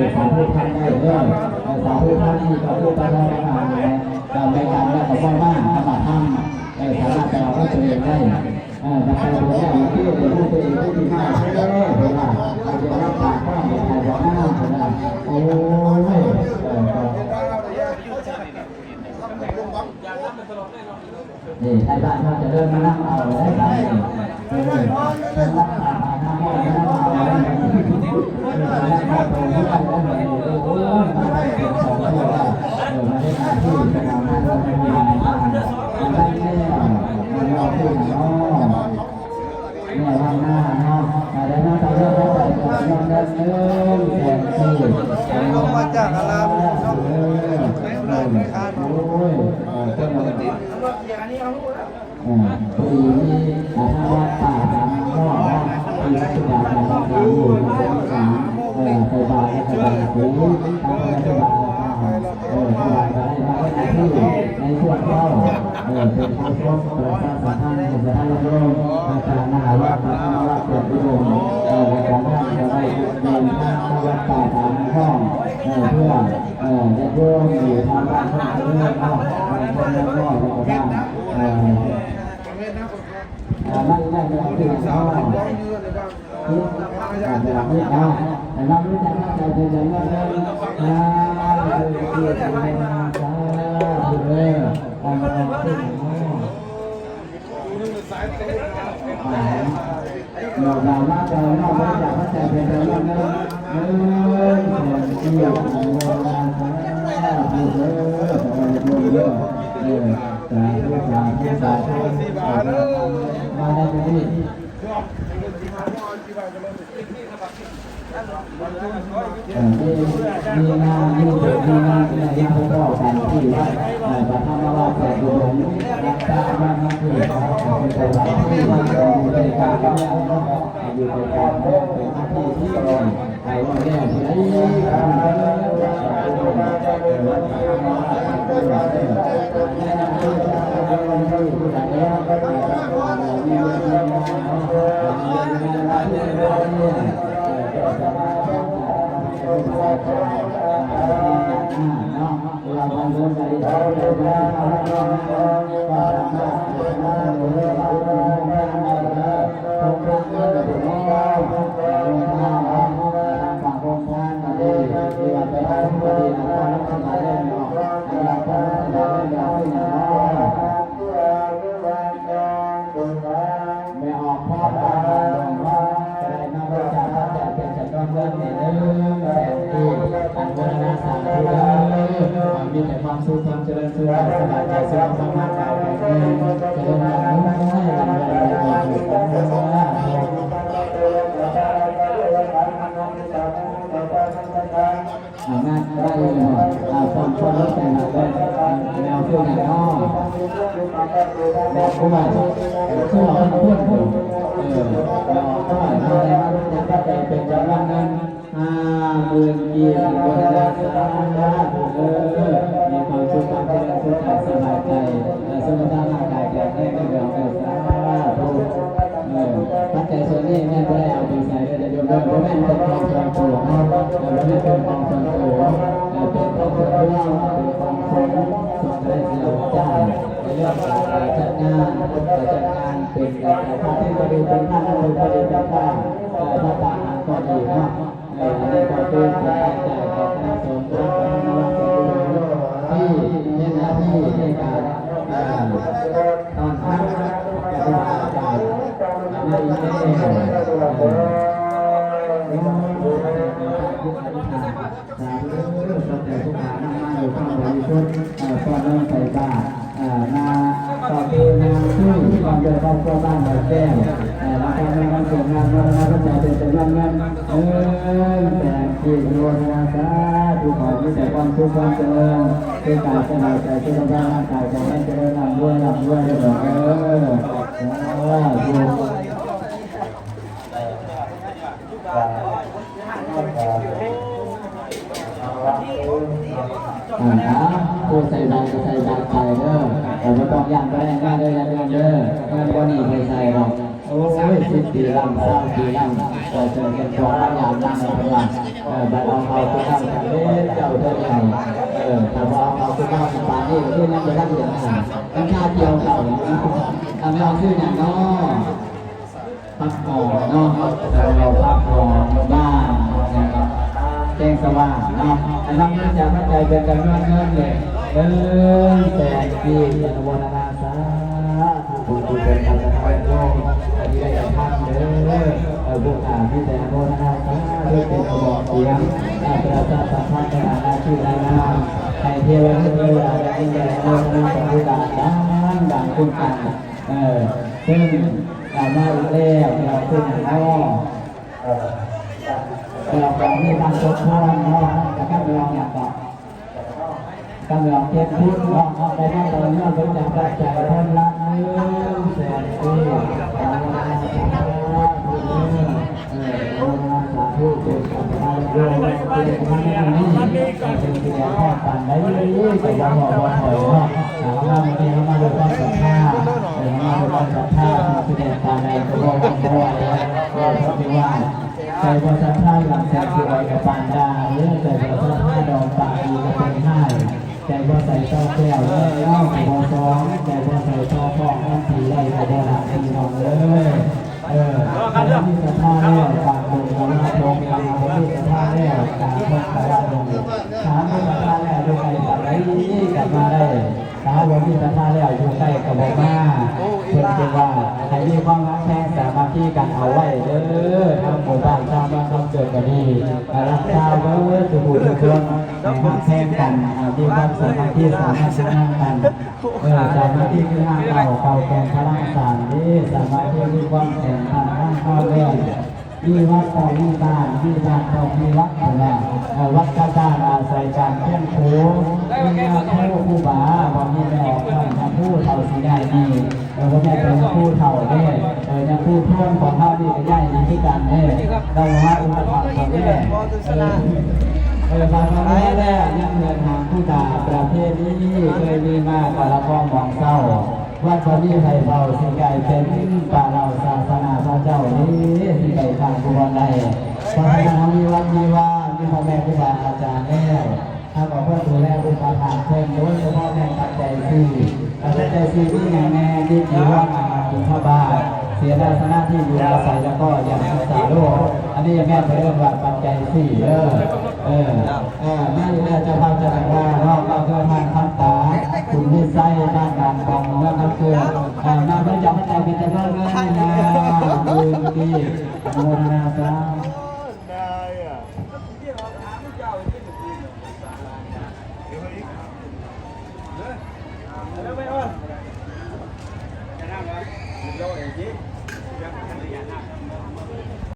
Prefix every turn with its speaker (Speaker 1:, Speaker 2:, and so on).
Speaker 1: เป็นสาธุท่านได้เด้อสาธุท่านนี่ก็คือตลอดมาการในการได้กับพ่อบ้านธรรมะธรรมสามารถจะเอาตัวเองได้เออจะไปดูได้ที่เป็นผู้ตัวเองที่ดีมากเด้อเวลาเราจะรับปากก็มีใครบอกหน้าเวลาโอ้ยเออนี่ไอ้บ้านเราจะเริ่มานั่งเอาได้ไหมเออเริ่มรักษาหาหน้าห้องมานั่งเอาได้ไหมเออมานั่งเอาตรงที่กันได้ไหมเออโอ้ยมาได้เพียงสองคนว่าเออมาได้มาที่สนามหน้าเราไม่มีอะไรบ้างมาได้แน่มันรอที่ไหนเนาะเนี่ยวันหน้าเนาะมาได้หน้าตาเรื่องอะไรก่อนยอมได้เงินแสนสี่ลงมา จากอารามเออเออโอ้ยเออเจ้านน้าที่อ่าปีนี้อาถ้าว่าป่าทางพ่อปีนักศึกษาทางทางอยู่ในภาษาเออไปบาและไปบาหูทางไปบาเออไปบาได้มาด้ ที่ในช่วงเข้าเออเป็นผู้ชมประชาสัมพันธ์ของประธานโรงอาจารย์มหาวัดพระนวัดเกียรติวงศ์เออของท่านจะได้เดินทางมาวัดป่าทางห้องเออเพื่อเออจะร่วมอยู่ทางบ้านท่านเรื่องเข้าคนละรอบแล้ก็บ้านเออนั่นนั่นเราคือสาวที่ร้องเนื้อในบ้าอาจจะไม่ได้แต่เราไม่ได้เป็นอย่างนั้นนะคือคือทำให้มาจ้าคือเออทำมาที่ เราเรามาเราเราไม่ได้เข้าใจเป็นอย่างนั้นเออเกี่ยวกับโบราณจ้าคือเออเออเออเออสาธุสาธุสาธุมาได้ไหมเออมีงานมีเด็กมีงานอะไรที่เขาบอ ที่ว่าเอ่อประธานว่าแต่ดูผมรักษาบ้านนั่นคือเขาเป็นตัวเราที่ว่าอยู่ในการกับแม่เนาะอยู่ในการเป็นหน้าที่ที่ตรงใครว่าแน่ที่ไหนการเรา ทำ ความเจริญสุขสบายใจสุขภาพร่างกายแข็งแรงเจริญงานมุ่งมั่นให้ลำเนินไปสู่ความสุขงานได้เลยอาสมชนรถแต่งเลยแนวเที่ยวอย่างนอกแบบผู้ใหญ่ชื่อเราเป็นเพื่อนผมเออเราก็หมายถึงอะไรมารู้จักก็ใจเป็นจำนวนเงินห้าหมื่นกีบคนละสาม สบายใจและสุขภาพร่างกายแข็งแรงได้เรื่องเกิดสาธุเออปัจจัยส่วนนี้แม่ก็ได้เอาไปใส่เลยจะโยมด้วยเพราะแม่เป็นความส่วนตัวเนาะแม่เป็นความส่วนตัวเป็นความส่วนตัวเป็นความส่วนส่วนได้เสียใจในเรื่องการจัดงานจัดงานเป็นพรที่บริเป็นท่านบริเป็นท่า ก่อนเดินเข้าตัวบ้านใบแก้วแล้วก็ในวันเกิดงานวันนั้นก็จะเป็นเป็นวันนั้นเออแต่ที่โยนนาสาทุกคนมีแต่ความสุขความเจริญคือกายสบายใจสุขภาพร่างกายจะให้เจริญร่ำรวยร่ำรวยเลยเออเอออ่าผู้ใส่บาตรก็ใส่บาตรไปเด้อแต่ไม่ต้องย่างก็ได้ง่ายเด้อยันเสิบปีลำสร้ามปีลำแต่เจอกันตัวพยายามนั่งในพลังเออบัดเอาเขาตัวนั่งกันเล่นเจ้าเท่าไหร่เออแต่ว่าเอาเขาตัวนั่งป่านนี้ที่นั่งไปนั่งอย่างนั้นกันชาเดียวเก่าทำให้เราชื่ออย่างน้อพักผ่อนเนาะแต่เราพักผ่อนบ้านนะครับแจ้งสว่างนาะอันนั้นไม่จะไม่ใจเป็นกันเงื่อนเงื่อนเลยเออแต่ที่อนุโมทนา ที่แต่อนุโมทนาสาธุเป็นกระบอกเสียงอาประสาทสัมพันธ์ในอาณาชื่อรานามให้เทวดาเทวดาได้ยินได้อนุโมนาสัมพุทธาดังดังคุณกันเออซึ่งเรามาอีกแล้วเราขึ้นแล้วเราบอกนี่ทางสมพรเนาะแล้วก็ลองอยากบอกกำลังเทียนพุทธเนาะเอาไปนั่งตรงนี้เป็นจากปัจจัยคนละหนึ่งแสนปี มเป็นคนนี้เป็นเสียพ่อปันได้เลยแต่ยังบอกว่าถอเนาะแล้วมาเมื่อกี้เขามาดูความศรัทธาเออมาดูความศรัทธาที่แสดงตามในตัวบอกว่าก็เพราะว่าใจบริษัทท่าหลังแสงสวยกับปานดาเรื่องใจบริษัทท่าดองปากดีก็เป็นห้าใจบริษัทต่อแก้วเรื่องเล่ากับบสองใจบริษัทต่อฟองน้ำผีไล่กับบริษัทผีนองเลยเออใครที่จะท่าแล้วปากลงของเราลงยาวที่จะท่าแล้วการพบการลงถามที่จะท่าแล้วดูใครกับไรกลับมาได้ถามว่าที่จะท่าแล้วอยู่ใกล้กับบอกมาเพื่อนจะว่าใครมีความรักแท้สามั คคีกันเอาไว้เด้อทำหมู่บ้านทำบ้านทำเกิดกันดีรักชาวเด้อทุกผู้ทุกคนให้รักแท้กันมีความสามัคคีสามัคคีกันเออสามัคคีคือห้างเก่าเก่าแก่พลังสารนี่สามัคคีมีความแข่งขันร่างเข้าเรื่อง มีวัดต่อมีบ้านมีบ้านต่อมีวัดนะวัดกาตาอาศัยการเพี้ยนโค้งมีงานผู้ผู้บาวันนี้แม่ออกท่านผู้เท่าสีได้ดีเราก็ไม่เป็นผู้เท่าเนี่ยเออจะผู้เพื่อนของเขาดีก็ได้ดีที่กันเนี่ยเราว่าอุปถัมภ์ของเนี่ยเออเออบางครั้งแรกยังเงินหางผู้ตาประเภทนี้เคยมีมากแต่ละกองมองเศร้าว่าตอนนี้ไทยเบาสิไก่เป็นป่าเราศาสนาพระเจ้านี้ ทางกุบลใดเพราะฉะนั้นมีวัดมีว่ามีพ่อแม่ครูบาอาจารย์แล้วถ้าบอกว่าดูแลอุปถัมภ์เพิ่มโดยเฉพาะแม่ตัดใจซื่อตัดใจซื่อที่แน่แน่ที่ถือว่ามาถึงพระบาทเสียได้สนะที่อยู่อาศัยแล้วก็อยังศึกษาโลก อันนี้แม่ไปเรื่องว่าปัจจัยสี่เออเออเออแม่อยู่จะพาจะไหนว่ารอบเราเพื่อทางคำตาคุณที่ไส้ด้านการของเรื่องนั้นคือเอ่อมาเพื่อจะพัฒนาเป็นจะเริ่มเงินนะดูดีโมทนาสา